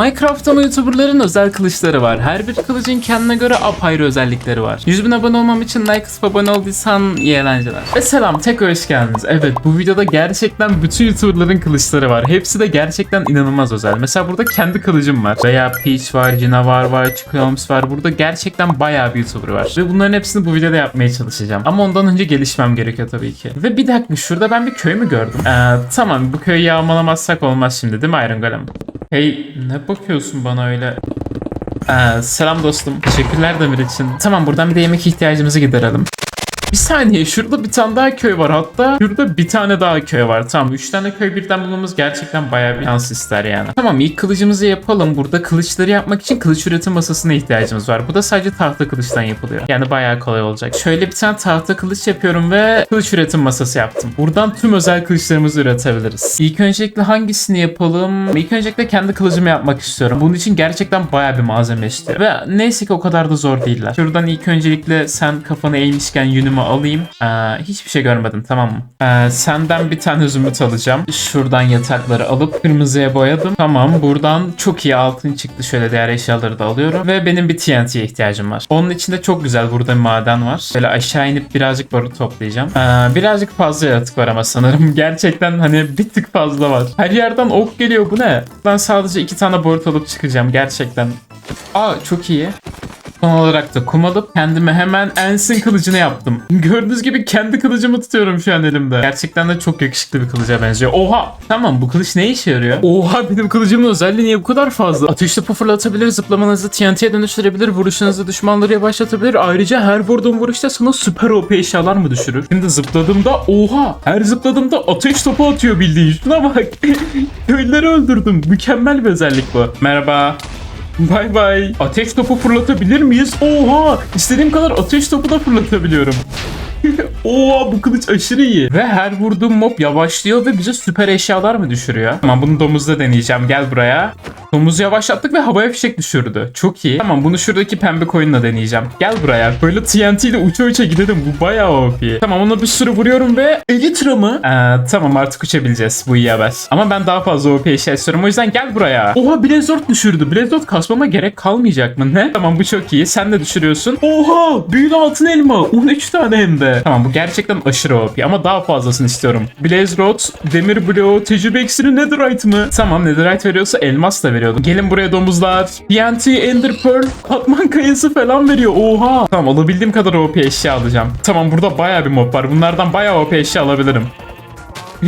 Minecraft'tan YouTuber'ların özel kılıçları var. Her bir kılıcın kendine göre apayrı özellikleri var. 100 bin abone olmam için like atıp abone olduysan iyi eğlenceler. Ve selam tekrar hoş geldiniz. Evet bu videoda gerçekten bütün YouTuber'ların kılıçları var. Hepsi de gerçekten inanılmaz özel. Mesela burada kendi kılıcım var. Veya Peach var, Cinavar var, Chicoms var. Burada gerçekten bayağı bir YouTuber var. Ve bunların hepsini bu videoda yapmaya çalışacağım. Ama ondan önce gelişmem gerekiyor tabii ki. Ve bir dakika şurada ben bir köy mü gördüm? Ee, tamam bu köyü yağmalamazsak olmaz şimdi değil mi Iron Golem? Hey ne bakıyorsun bana öyle? Ee, selam dostum. Teşekkürler Demir için. Tamam buradan bir de yemek ihtiyacımızı giderelim. Bir saniye şurada bir tane daha köy var hatta şurada bir tane daha köy var. Tamam 3 tane köy birden bulmamız gerçekten bayağı bir şans ister yani. Tamam ilk kılıcımızı yapalım. Burada kılıçları yapmak için kılıç üretim masasına ihtiyacımız var. Bu da sadece tahta kılıçtan yapılıyor. Yani bayağı kolay olacak. Şöyle bir tane tahta kılıç yapıyorum ve kılıç üretim masası yaptım. Buradan tüm özel kılıçlarımızı üretebiliriz. İlk öncelikle hangisini yapalım? İlk öncelikle kendi kılıcımı yapmak istiyorum. Bunun için gerçekten bayağı bir malzeme istiyor. Ve neyse ki o kadar da zor değiller. Şuradan ilk öncelikle sen kafanı eğmişken yünümü alayım. Ee, hiçbir şey görmedim tamam mı? Ee, senden bir tane zümrüt alacağım. Şuradan yatakları alıp kırmızıya boyadım. Tamam buradan çok iyi altın çıktı. Şöyle diğer eşyaları da alıyorum. Ve benim bir TNT'ye ihtiyacım var. Onun içinde çok güzel burada bir maden var. Böyle aşağı inip birazcık barut toplayacağım. Ee, birazcık fazla yaratık var ama sanırım. Gerçekten hani bir tık fazla var. Her yerden ok geliyor bu ne? Ben sadece iki tane barut alıp çıkacağım gerçekten. Aa çok iyi. Son olarak da kum alıp kendime hemen Ensin kılıcını yaptım. Gördüğünüz gibi kendi kılıcımı tutuyorum şu an elimde. Gerçekten de çok yakışıklı bir kılıca benziyor. Oha! Tamam bu kılıç ne işe yarıyor? Oha benim kılıcımın özelliği niye bu kadar fazla? Ateş topu fırlatabilir, zıplamanızı TNT'ye dönüştürebilir, vuruşunuzu düşmanları yavaşlatabilir. Ayrıca her vurduğum vuruşta sana süper OP eşyalar mı düşürür? Şimdi zıpladığımda oha! Her zıpladığımda ateş topu atıyor bildiğin. Şuna bak. Köylüleri öldürdüm. Mükemmel bir özellik bu. Merhaba. Bay bay. Ateş topu fırlatabilir miyiz? Oha! İstediğim kadar ateş topu da fırlatabiliyorum. Oha bu kılıç aşırı iyi. Ve her vurduğum mob yavaşlıyor ve bize süper eşyalar mı düşürüyor? Tamam bunu domuzda deneyeceğim. Gel buraya. Domuzu yavaşlattık ve havaya fişek düşürdü. Çok iyi. Tamam bunu şuradaki pembe koyunla deneyeceğim. Gel buraya. Böyle TNT ile uça uça gidelim. Bu bayağı OP. Tamam ona bir sürü vuruyorum ve Elytra mı? Ee, tamam artık uçabileceğiz. Bu iyi haber. Ama ben daha fazla OP eşya istiyorum. O yüzden gel buraya. Oha Blazord düşürdü. Blazord kasmama gerek kalmayacak mı? Ne? Tamam bu çok iyi. Sen de düşürüyorsun. Oha! Büyülü altın elma. 13 tane hem de. Tamam bu gerçekten aşırı OP ama daha fazlasını istiyorum. Blaze Rod, Demir Bloğu, Tecrübe Iksiri Netherite mı? Tamam Netherite veriyorsa elmas da veriyordu. Gelin buraya domuzlar. TNT, Ender Pearl, Katman kayası falan veriyor. Oha. Tamam alabildiğim kadar OP eşya alacağım. Tamam burada bayağı bir mob var. Bunlardan bayağı OP eşya alabilirim.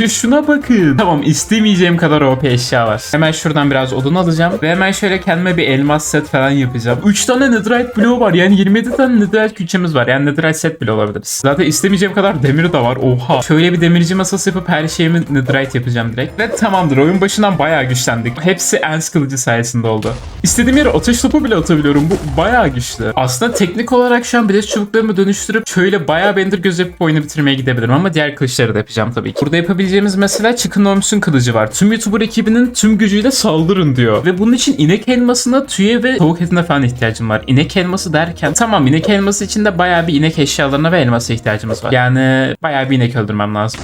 Şuna bakın. Tamam istemeyeceğim kadar OP eşya var. Hemen şuradan biraz odun alacağım. Ve hemen şöyle kendime bir elmas set falan yapacağım. 3 tane netherite bloğu var. Yani 27 tane netherite külçemiz var. Yani netherite set bile olabiliriz. Zaten istemeyeceğim kadar demir de var. Oha. Şöyle bir demirci masası yapıp her şeyimi netherite yapacağım direkt. Ve tamamdır. Oyun başından bayağı güçlendik. Hepsi Ens kılıcı sayesinde oldu. İstediğim yere ateş topu bile atabiliyorum. Bu bayağı güçlü. Aslında teknik olarak şu an bileş çubuklarımı dönüştürüp şöyle bayağı bender göz yapıp oyunu bitirmeye gidebilirim. Ama diğer kılıçları da yapacağım tabii ki. Burada yapabileceğimiz mesela Chicken Holmes'un kılıcı var. Tüm YouTuber ekibinin tüm gücüyle saldırın diyor. Ve bunun için inek elmasına, tüye ve tavuk etine falan ihtiyacım var. İnek elması derken tamam inek elması için de bayağı bir inek eşyalarına ve elmasa ihtiyacımız var. Yani bayağı bir inek öldürmem lazım.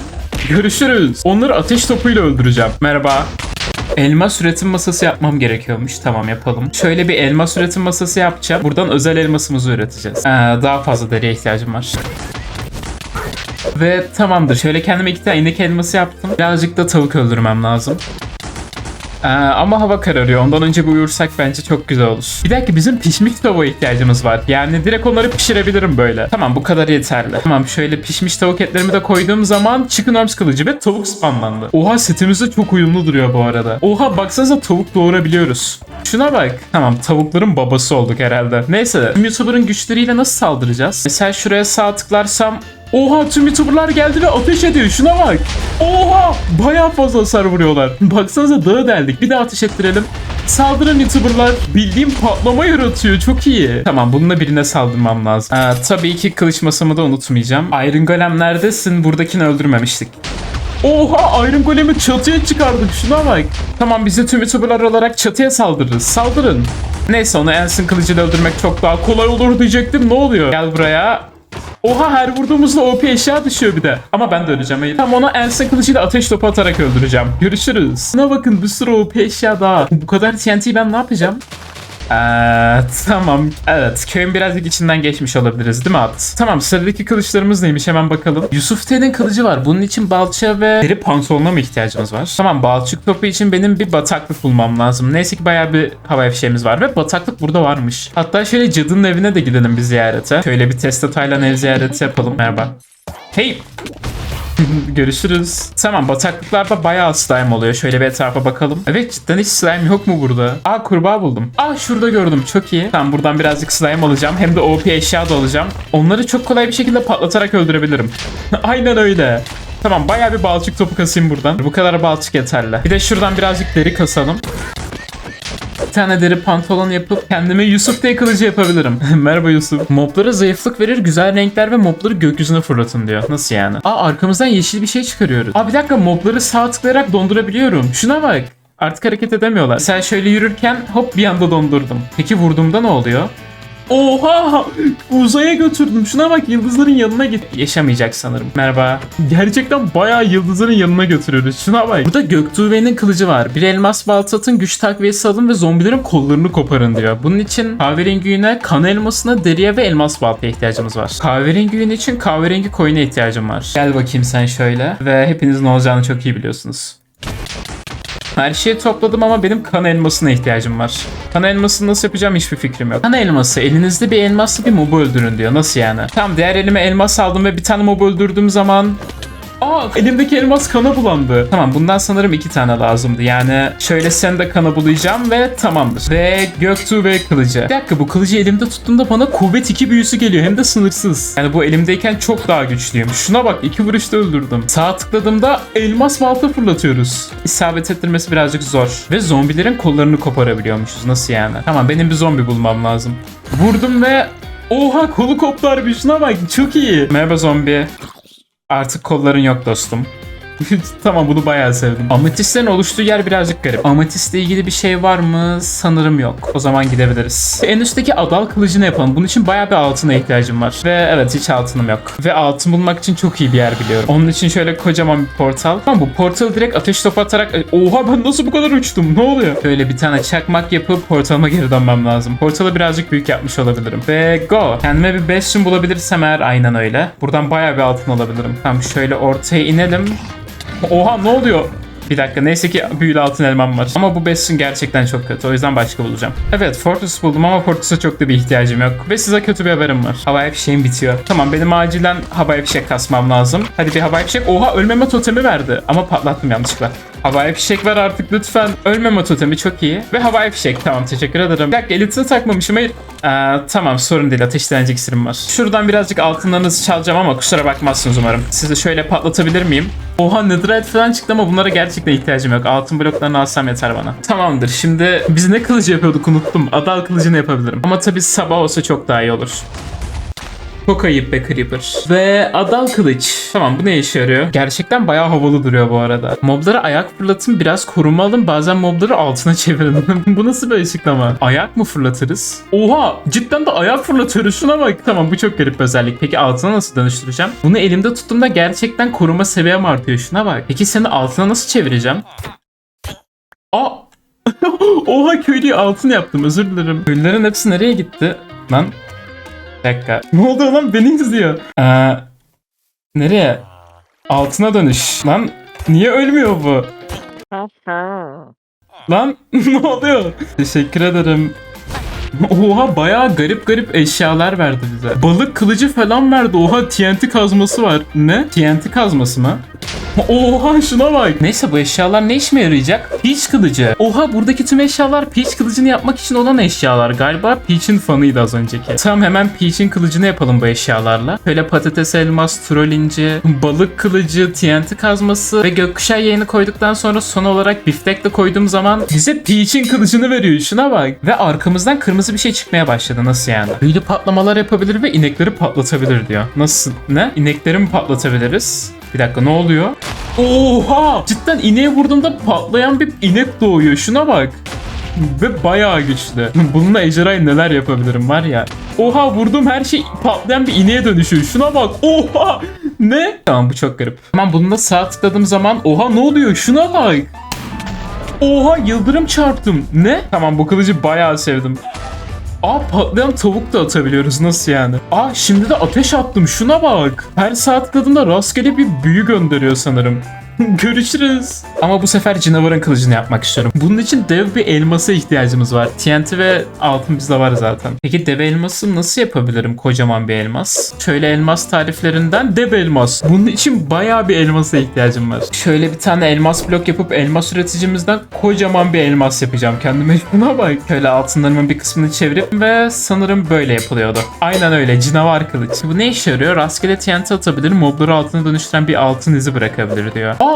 Görüşürüz. Onları ateş topuyla öldüreceğim. Merhaba. Elmas üretim masası yapmam gerekiyormuş. Tamam yapalım. Şöyle bir elmas üretim masası yapacağım. Buradan özel elmasımızı üreteceğiz. Ee, daha fazla deriye ihtiyacım var. Ve tamamdır. Şöyle kendime iki tane inek elması yaptım. Birazcık da tavuk öldürmem lazım. Ee, ama hava kararıyor. Ondan önce bir uyursak bence çok güzel olur. Bir dakika bizim pişmiş tavuğa ihtiyacımız var. Yani direkt onları pişirebilirim böyle. Tamam bu kadar yeterli. Tamam şöyle pişmiş tavuk etlerimi de koyduğum zaman Chicken Arms kılıcı ve tavuk spamlandı. Oha setimizde çok uyumlu duruyor bu arada. Oha baksanıza tavuk doğurabiliyoruz. Şuna bak. Tamam tavukların babası olduk herhalde. Neyse YouTuber'ın güçleriyle nasıl saldıracağız? Mesela şuraya sağ tıklarsam Oha tüm YouTuber'lar geldi ve ateş ediyor. Şuna bak. Oha bayağı fazla hasar vuruyorlar. Baksanıza dağı deldik. Bir daha ateş ettirelim. Saldırın YouTuber'lar. Bildiğim patlama yaratıyor. Çok iyi. Tamam bununla birine saldırmam lazım. Aa, tabii ki kılıç masamı da unutmayacağım. Iron Golem neredesin? Buradakini öldürmemiştik. Oha Iron Golem'i çatıya çıkardık şuna bak. Tamam biz de tüm YouTuber'lar olarak çatıya saldırırız. Saldırın. Neyse onu Ensign kılıcıyla öldürmek çok daha kolay olur diyecektim. Ne oluyor? Gel buraya. Oha her vurduğumuzda OP eşya düşüyor bir de. Ama ben de öleceğim hayır. Tam ona Elsa kılıcıyla ateş topu atarak öldüreceğim. Görüşürüz. Buna bakın bir sürü OP eşya daha. Bu kadar TNT'yi ben ne yapacağım? Ee, tamam. Evet. Köyün birazcık içinden geçmiş olabiliriz değil mi at? Tamam sıradaki kılıçlarımız neymiş hemen bakalım. Yusuf T'nin kılıcı var. Bunun için balça ve deri pantolonuna mı ihtiyacımız var? Tamam balçık topu için benim bir bataklık bulmam lazım. Neyse ki bayağı bir havai fişeğimiz var ve bataklık burada varmış. Hatta şöyle cadının evine de gidelim bir ziyarete. Şöyle bir testatayla ev ziyareti yapalım. Merhaba. Hey Görüşürüz. Tamam bataklıklarda bayağı slime oluyor. Şöyle bir etrafa bakalım. Evet cidden hiç slime yok mu burada? Aa kurbağa buldum. Aa şurada gördüm. Çok iyi. Tamam buradan birazcık slime alacağım. Hem de OP eşya da alacağım. Onları çok kolay bir şekilde patlatarak öldürebilirim. Aynen öyle. Tamam bayağı bir balçık topu kasayım buradan. Bu kadar balçık yeterli. Bir de şuradan birazcık deri kasalım. Bir tane deri pantolon yapıp kendime Yusuf diye kılıcı yapabilirim. Merhaba Yusuf. Moblara zayıflık verir, güzel renkler ve mobları gökyüzüne fırlatın diyor. Nasıl yani? Aa arkamızdan yeşil bir şey çıkarıyoruz. Aa bir dakika mobları sağ tıklayarak dondurabiliyorum. Şuna bak. Artık hareket edemiyorlar. Sen şöyle yürürken hop bir anda dondurdum. Peki vurduğumda ne oluyor? Oha! Uzaya götürdüm. Şuna bak yıldızların yanına git. Yaşamayacak sanırım. Merhaba. Gerçekten bayağı yıldızların yanına götürüyoruz. Şuna bak. Burada Göktuğbe'nin kılıcı var. Bir elmas balta atın, güç takviyesi alın ve zombilerin kollarını koparın diyor. Bunun için kahverengi yüne, kan elmasına, deriye ve elmas baltaya ihtiyacımız var. Kahverengi için kahverengi koyuna ihtiyacım var. Gel bakayım sen şöyle. Ve hepinizin olacağını çok iyi biliyorsunuz. Her şeyi topladım ama benim kan elmasına ihtiyacım var. Kan elmasını nasıl yapacağım hiçbir fikrim yok. Kan elması elinizde bir elmasla bir mobu öldürün diyor. Nasıl yani? Tamam diğer elime elmas aldım ve bir tane mobu öldürdüğüm zaman Aa elimdeki elmas kana bulandı. Tamam bundan sanırım iki tane lazımdı. Yani şöyle sen de kana bulayacağım ve tamamdır. Ve Göktuğ ve kılıcı. Bir dakika bu kılıcı elimde tuttuğumda bana kuvvet 2 büyüsü geliyor. Hem de sınırsız. Yani bu elimdeyken çok daha güçlüyüm. Şuna bak iki vuruşta öldürdüm. Sağ tıkladığımda elmas balta fırlatıyoruz. İsabet ettirmesi birazcık zor. Ve zombilerin kollarını koparabiliyormuşuz. Nasıl yani? Tamam benim bir zombi bulmam lazım. Vurdum ve Oha kolu koptu harbi şuna bak çok iyi. Merhaba zombi. Artık kolların yok dostum. tamam bunu bayağı sevdim. Ametistlerin oluştuğu yer birazcık garip. Ametistle ilgili bir şey var mı? Sanırım yok. O zaman gidebiliriz. En üstteki adal kılıcını yapalım. Bunun için bayağı bir altına ihtiyacım var. Ve evet hiç altınım yok. Ve altın bulmak için çok iyi bir yer biliyorum. Onun için şöyle kocaman bir portal. Tamam bu portalı direkt ateş topu atarak... Oha ben nasıl bu kadar uçtum? Ne oluyor? Böyle bir tane çakmak yapıp portalıma geri dönmem lazım. Portalı birazcık büyük yapmış olabilirim. Ve go. Kendime bir bastion bulabilirsem eğer aynen öyle. Buradan bayağı bir altın alabilirim. Tamam şöyle ortaya inelim. Oha ne oluyor? Bir dakika neyse ki büyülü altın elmam var. Ama bu Bastion gerçekten çok kötü. O yüzden başka bulacağım. Evet Fortress buldum ama Fortress'a çok da bir ihtiyacım yok. Ve size kötü bir haberim var. Havai fişeğim bitiyor. Tamam benim acilen havai fişek kasmam lazım. Hadi bir havai fişek. Oha ölmeme totemi verdi. Ama patlattım yanlışlıkla. Havai fişek ver artık lütfen. Ölmeme totemi çok iyi. Ve havai fişek tamam teşekkür ederim. Bir dakika elitini takmamışım hayır. Ee, tamam sorun değil ateşlenecek iksirim var. Şuradan birazcık altınlarınızı çalacağım ama kusura bakmazsınız umarım. Sizi şöyle patlatabilir miyim? Oha netherite falan çıktı ama bunlara gerçekten ihtiyacım yok. Altın bloklarını alsam yeter bana. Tamamdır şimdi biz ne kılıcı yapıyorduk unuttum. Adal kılıcını yapabilirim. Ama tabii sabah olsa çok daha iyi olur. Çok ayıp be Creeper. Ve adal kılıç. Tamam bu ne işe yarıyor? Gerçekten bayağı havalı duruyor bu arada. Moblara ayak fırlatın biraz koruma alın bazen mobları altına çevirin. bu nasıl bir açıklama? Ayak mı fırlatırız? Oha cidden de ayak fırlatıyoruz şuna bak. Tamam bu çok garip bir özellik. Peki altına nasıl dönüştüreceğim? Bunu elimde tuttuğumda gerçekten koruma seviyem artıyor şuna bak. Peki seni altına nasıl çevireceğim? Aa Oha köylüyü altın yaptım özür dilerim. Köylülerin hepsi nereye gitti? Lan bir dakika. Ne oldu lan beni izliyor. Ee, nereye? Altına dönüş. Lan niye ölmüyor bu? Lan ne oluyor? Teşekkür ederim. Oha bayağı garip garip eşyalar verdi bize. Balık kılıcı falan verdi. Oha TNT kazması var. Ne? TNT kazması mı? Oha şuna bak. Neyse bu eşyalar ne işime yarayacak? Peach kılıcı. Oha buradaki tüm eşyalar Peach kılıcını yapmak için olan eşyalar. Galiba Peach'in fanıydı az önceki. Tamam hemen Peach'in kılıcını yapalım bu eşyalarla. Böyle patates elmas, troll inci, balık kılıcı, TNT kazması ve gökkuşağı yayını koyduktan sonra son olarak biftek de koyduğum zaman bize Peach'in kılıcını veriyor. Şuna bak. Ve arkamızdan kırmızı bir şey çıkmaya başladı. Nasıl yani? Büyülü patlamalar yapabilir ve inekleri patlatabilir diyor. Nasıl? Ne? İnekleri mi patlatabiliriz? Bir dakika ne oluyor? Oha! Cidden ineğe vurduğumda patlayan bir inek doğuyor. Şuna bak. Ve bayağı güçlü. Bununla ejderhayı neler yapabilirim var ya. Oha vurdum her şey patlayan bir ineğe dönüşüyor. Şuna bak. Oha. Ne? Tamam bu çok garip. Tamam bununla sağ tıkladığım zaman oha ne oluyor? Şuna bak. Oha yıldırım çarptım. Ne? Tamam bu kılıcı bayağı sevdim. Aa patlayan tavuk da atabiliyoruz nasıl yani? Aa şimdi de ateş attım şuna bak. Her saat tıkladığımda rastgele bir büyü gönderiyor sanırım. Görüşürüz. Ama bu sefer canavarın kılıcını yapmak istiyorum. Bunun için dev bir elmasa ihtiyacımız var. TNT ve altın bizde var zaten. Peki dev elması nasıl yapabilirim kocaman bir elmas? Şöyle elmas tariflerinden dev elmas. Bunun için bayağı bir elmasa ihtiyacım var. Şöyle bir tane elmas blok yapıp elmas üreticimizden kocaman bir elmas yapacağım. Kendime şuna bak. Şöyle altınlarımın bir kısmını çevirip ve sanırım böyle yapılıyordu. Aynen öyle canavar kılıç. Bu ne işe yarıyor? Rastgele TNT atabilir, mobları altına dönüştüren bir altın izi bırakabilir diyor. Aa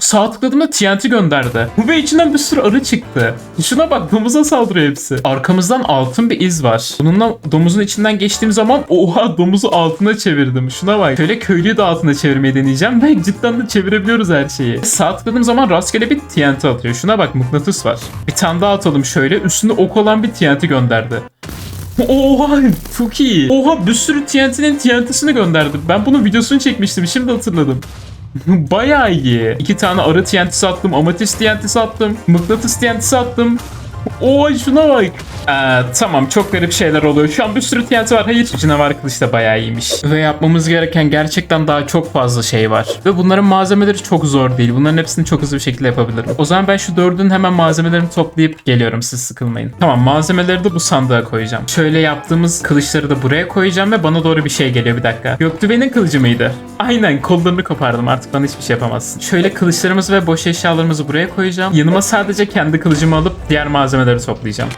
Sağ tıkladığımda TNT gönderdi. Ve içinden bir sürü arı çıktı. Şuna bak domuza saldırıyor hepsi. Arkamızdan altın bir iz var. Bununla domuzun içinden geçtiğim zaman oha domuzu altına çevirdim. Şuna bak. Şöyle köylüyü de altına çevirmeyi deneyeceğim ve cidden de çevirebiliyoruz her şeyi. Sağ tıkladığım zaman rastgele bir TNT atıyor. Şuna bak mıknatıs var. Bir tane daha atalım şöyle. Üstünde ok olan bir TNT gönderdi. Oha çok iyi. Oha bir sürü TNT'nin TNT'sini gönderdi. Ben bunun videosunu çekmiştim şimdi hatırladım. Bayağı iyi. İki tane arı TNT'si attım, amatist TNT'si attım, mıknatıs TNT'si attım. Oy şuna bak. Ee, tamam çok garip şeyler oluyor. Şu an bir sürü TNT var. Hayır canavar kılıç da bayağı iyiymiş. Ve yapmamız gereken gerçekten daha çok fazla şey var. Ve bunların malzemeleri çok zor değil. Bunların hepsini çok hızlı bir şekilde yapabilirim. O zaman ben şu dördünün hemen malzemelerini toplayıp geliyorum. Siz sıkılmayın. Tamam malzemeleri de bu sandığa koyacağım. Şöyle yaptığımız kılıçları da buraya koyacağım ve bana doğru bir şey geliyor bir dakika. Göktübe'nin kılıcı mıydı? Aynen kollarını kopardım artık bana hiçbir şey yapamazsın. Şöyle kılıçlarımızı ve boş eşyalarımızı buraya koyacağım. Yanıma sadece kendi kılıcımı alıp diğer malzemeleri toplayacağım.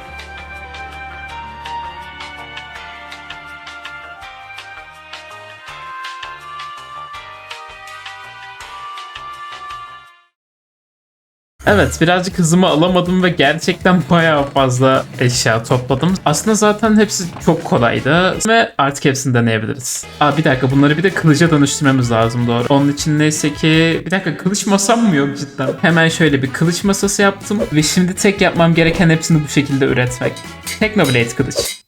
Evet birazcık hızımı alamadım ve gerçekten bayağı fazla eşya topladım. Aslında zaten hepsi çok kolaydı ve artık hepsini deneyebiliriz. Aa bir dakika bunları bir de kılıca dönüştürmemiz lazım doğru. Onun için neyse ki bir dakika kılıç masam mı yok cidden? Hemen şöyle bir kılıç masası yaptım ve şimdi tek yapmam gereken hepsini bu şekilde üretmek. Technoblade kılıç.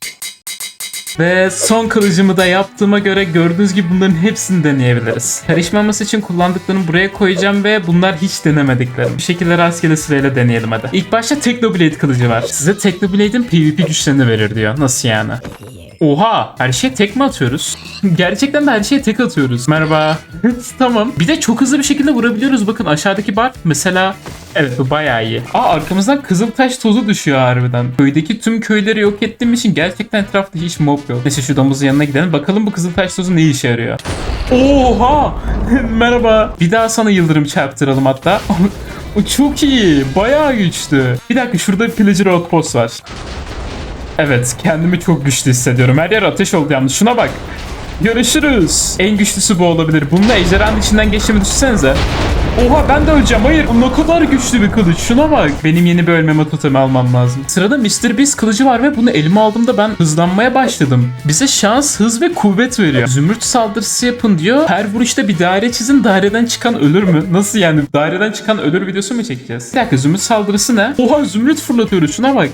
Ve son kılıcımı da yaptığıma göre gördüğünüz gibi bunların hepsini deneyebiliriz. Karışmaması için kullandıklarımı buraya koyacağım ve bunlar hiç denemediklerim. Bir şekilde rastgele sırayla deneyelim hadi. İlk başta Technoblade kılıcı var. Size Technoblade'in PvP güçlerini verir diyor. Nasıl yani? Oha her şeye tek mi atıyoruz? Gerçekten de her şeye tek atıyoruz. Merhaba. tamam. Bir de çok hızlı bir şekilde vurabiliyoruz. Bakın aşağıdaki bar mesela Evet bu bayağı iyi. Aa arkamızdan kızıltaş tozu düşüyor harbiden. Köydeki tüm köyleri yok ettiğim için gerçekten etrafta hiç mob yok. Neyse şu domuzun yanına gidelim. Bakalım bu kızıltaş tozu ne işe yarıyor. Oha! Merhaba. Bir daha sana yıldırım çarptıralım hatta. o çok iyi. Bayağı güçlü. Bir dakika şurada pillager outpost var. Evet kendimi çok güçlü hissediyorum. Her yer ateş oldu yalnız. Şuna bak. Görüşürüz. En güçlüsü bu olabilir. Bununla ejderhanın içinden geçtiğimi düşünsenize. Oha ben de öleceğim. Hayır bu ne kadar güçlü bir kılıç. Şuna bak. Benim yeni bir ölmeme totemi almam lazım. Sırada Mr. Beast kılıcı var ve bunu elime aldığımda ben hızlanmaya başladım. Bize şans, hız ve kuvvet veriyor. Zümrüt saldırısı yapın diyor. Her vuruşta bir daire çizin. Daireden çıkan ölür mü? Nasıl yani? Daireden çıkan ölür videosu mu çekeceğiz? Bir dakika zümrüt saldırısı ne? Oha zümrüt fırlatıyoruz. Şuna bak.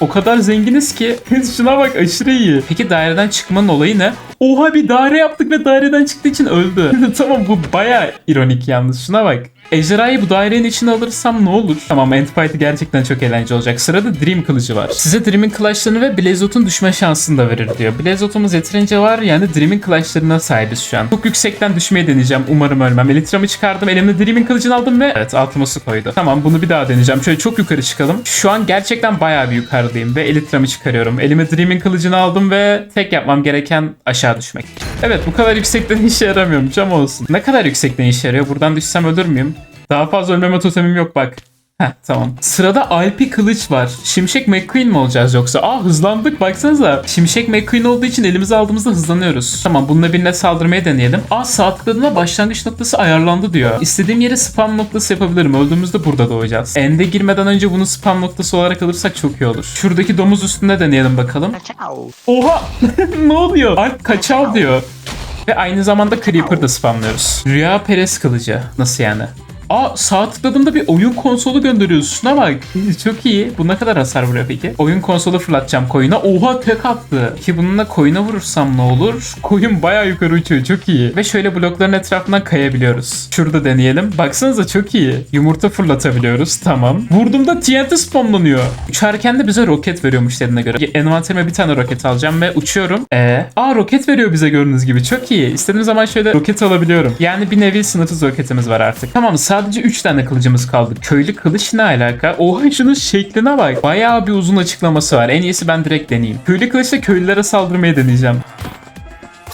O kadar zenginiz ki şuna bak aşırı iyi. Peki daireden çıkmanın olayı ne? Oha bir daire yaptık ve daireden çıktığı için öldü. tamam bu baya ironik yalnız şuna bak. Ejderhayı bu dairenin içine alırsam ne olur? Tamam Endfight'ı gerçekten çok eğlenceli olacak. Sırada Dream kılıcı var. Size Dream'in kılıçlarını ve Blazot'un düşme şansını da verir diyor. Blazot'umuz yeterince var yani Dream'in kılıçlarına sahibiz şu an. Çok yüksekten düşmeyi deneyeceğim. Umarım ölmem. Elitramı çıkardım. Elimde Dream'in kılıcını aldım ve evet altıma su koydu. Tamam bunu bir daha deneyeceğim. Şöyle çok yukarı çıkalım. Şu an gerçekten bayağı bir yukarıdayım ve Elitramı çıkarıyorum. Elime Dream'in kılıcını aldım ve tek yapmam gereken aşağı düşmek. Evet bu kadar yüksekten işe yaramıyormuş ama olsun. Ne kadar yüksekten işe yarıyor? Buradan düşsem ölür müyüm? Daha fazla ölmeme totemim yok bak. Heh tamam. Sırada Alpi Kılıç var. Şimşek McQueen mi olacağız yoksa? Aa hızlandık baksanıza. Şimşek McQueen olduğu için elimize aldığımızda hızlanıyoruz. Tamam bununla birine saldırmaya deneyelim. Aa sağ tıkladığımda başlangıç noktası ayarlandı diyor. İstediğim yere spam noktası yapabilirim. Öldüğümüzde burada doğacağız. Ende girmeden önce bunu spam noktası olarak alırsak çok iyi olur. Şuradaki domuz üstünde deneyelim bakalım. Oha! ne oluyor? Alp kaçav diyor. Ve aynı zamanda Creeper da spamlıyoruz. Rüya Perez kılıcı. Nasıl yani? Aa sağ tıkladığımda bir oyun konsolu gönderiyorsun. Şuna bak. Çok iyi. Bu ne kadar hasar vuruyor peki? Oyun konsolu fırlatacağım koyuna. Oha tek attı. Ki bununla koyuna vurursam ne olur? Koyun bayağı yukarı uçuyor. Çok iyi. Ve şöyle blokların etrafından kayabiliyoruz. Şurada deneyelim. Baksanıza çok iyi. Yumurta fırlatabiliyoruz. Tamam. Vurduğumda TNT spamlanıyor. Uçarken de bize roket veriyormuş dediğine göre. Envanterime bir tane roket alacağım ve uçuyorum. Ee, aa roket veriyor bize gördüğünüz gibi. Çok iyi. İstediğim zaman şöyle roket alabiliyorum. Yani bir nevi sınırsız roketimiz var artık. Tamam sadece 3 tane kılıcımız kaldı. Köylü kılıç ne alaka? Oha şunun şekline bak. Bayağı bir uzun açıklaması var. En iyisi ben direkt deneyeyim. Köylü kılıçla köylülere saldırmayı deneyeceğim.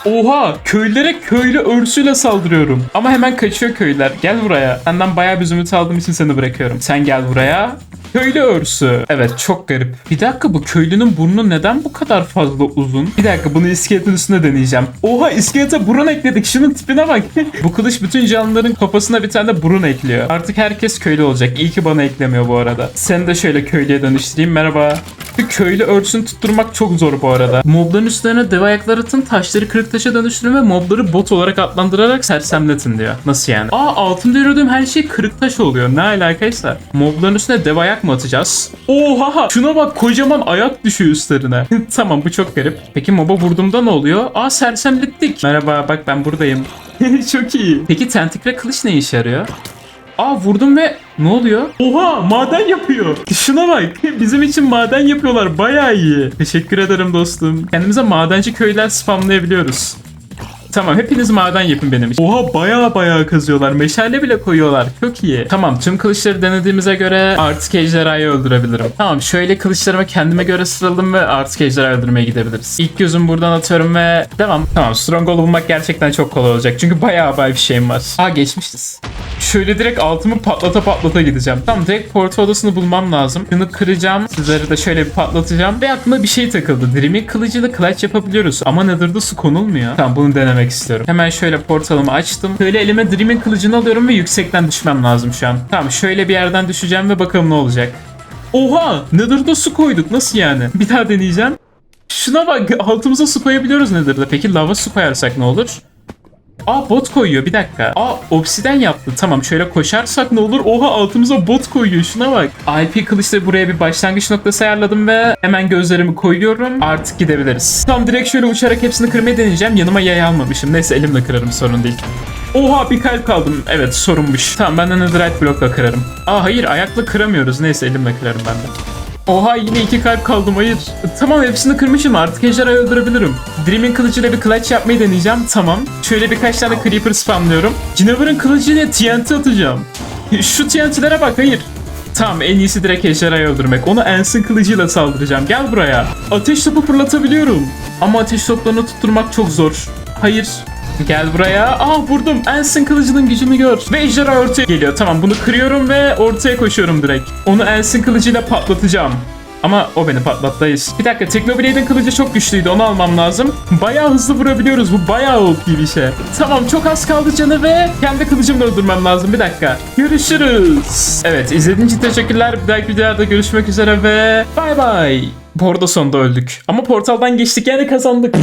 Oha! Köylülere köylü örsüyle saldırıyorum. Ama hemen kaçıyor köylüler. Gel buraya. Senden bayağı bir zümrüt aldığım için seni bırakıyorum. Sen gel buraya. Köylü örsü. Evet çok garip. Bir dakika bu köylünün burnu neden bu kadar fazla uzun? Bir dakika bunu iskeletin üstüne deneyeceğim. Oha iskelete burun ekledik. Şunun tipine bak. bu kılıç bütün canlıların kafasına bir tane de burun ekliyor. Artık herkes köylü olacak. İyi ki bana eklemiyor bu arada. Seni de şöyle köylüye dönüştüreyim. Merhaba. Bir köylü örsün tutturmak çok zor bu arada. Mobların üstlerine dev ayaklar atın, taşları kırık taşa dönüştürün ve mobları bot olarak adlandırarak sersemletin diyor. Nasıl yani? Aa altında gördüğüm her şey kırık taş oluyor. Ne alakaysa. Mobların üstüne dev ayak mı atacağız? Oha! Şuna bak kocaman ayak düşüyor üstlerine. tamam bu çok garip. Peki moba vurduğumda ne oluyor? Aa sersemlettik. Merhaba bak ben buradayım. çok iyi. Peki tentikre kılıç ne işe yarıyor? Aa vurdum ve ne oluyor? Oha maden yapıyor. Şuna bak. Bizim için maden yapıyorlar. Bayağı iyi. Teşekkür ederim dostum. Kendimize madenci köyler spamlayabiliyoruz. Tamam hepiniz maden yapın benim için. Oha baya baya kazıyorlar. Meşale bile koyuyorlar. Çok iyi. Tamam tüm kılıçları denediğimize göre artık ejderhayı öldürebilirim. Tamam şöyle kılıçlarımı kendime göre sıraladım ve artık ejderha öldürmeye gidebiliriz. İlk gözüm buradan atıyorum ve devam. Tamam Stronghold bulmak gerçekten çok kolay olacak. Çünkü baya baya bir şeyim var. Aa geçmişiz. Şöyle direkt altımı patlata patlata gideceğim. Tamam direkt porta odasını bulmam lazım. Şunu kıracağım. Sizleri de şöyle bir patlatacağım. Ve aklıma bir şey takıldı. Dream'in kılıcıyla clutch yapabiliyoruz. Ama Nether'da su konulmuyor. Tamam bunu denemek istiyorum. Hemen şöyle portalımı açtım. Şöyle elime Dream'in kılıcını alıyorum ve yüksekten düşmem lazım şu an. Tamam şöyle bir yerden düşeceğim ve bakalım ne olacak. Oha! Nether'da su koyduk. Nasıl yani? Bir daha deneyeceğim. Şuna bak altımıza su koyabiliyoruz Nether'da. Peki lava su koyarsak ne olur? Aa bot koyuyor bir dakika. Aa obsiden yaptı. Tamam şöyle koşarsak ne olur? Oha altımıza bot koyuyor şuna bak. IP kılıçla buraya bir başlangıç noktası ayarladım ve hemen gözlerimi koyuyorum. Artık gidebiliriz. Tam direkt şöyle uçarak hepsini kırmaya deneyeceğim. Yanıma yay almamışım. Neyse elimle kırarım sorun değil. Oha bir kalp kaldım. Evet sorunmuş. Tamam ben de netherite blokla kırarım. Aa hayır ayakla kıramıyoruz. Neyse elimle kırarım ben de. Oha yine iki kalp kaldım hayır. Tamam hepsini kırmışım artık ejderhayı öldürebilirim. Dream'in kılıcıyla bir clutch yapmayı deneyeceğim. Tamam. Şöyle birkaç tane creeper spamlıyorum. Cinavar'ın kılıcıyla TNT atacağım. Şu TNT'lere bak hayır. Tamam en iyisi direkt ejderhayı öldürmek. Onu Ens'in kılıcıyla saldıracağım. Gel buraya. Ateş topu fırlatabiliyorum. Ama ateş toplarını tutturmak çok zor. Hayır. Gel buraya. Aa vurdum. Ens'in kılıcının gücünü gör. Ve ejderha ortaya geliyor. Tamam bunu kırıyorum ve ortaya koşuyorum direkt. Onu Ens'in kılıcıyla patlatacağım. Ama o beni patlattayız. Bir dakika Technoblade'in kılıcı çok güçlüydü onu almam lazım. Bayağı hızlı vurabiliyoruz bu bayağı OP bir şey. Tamam çok az kaldı canı ve kendi kılıcımla öldürmem lazım bir dakika. Görüşürüz. Evet izlediğiniz için teşekkürler. Bir dahaki videoda görüşmek üzere ve bay bay. Bu arada sonunda öldük. Ama portaldan geçtik yani kazandık.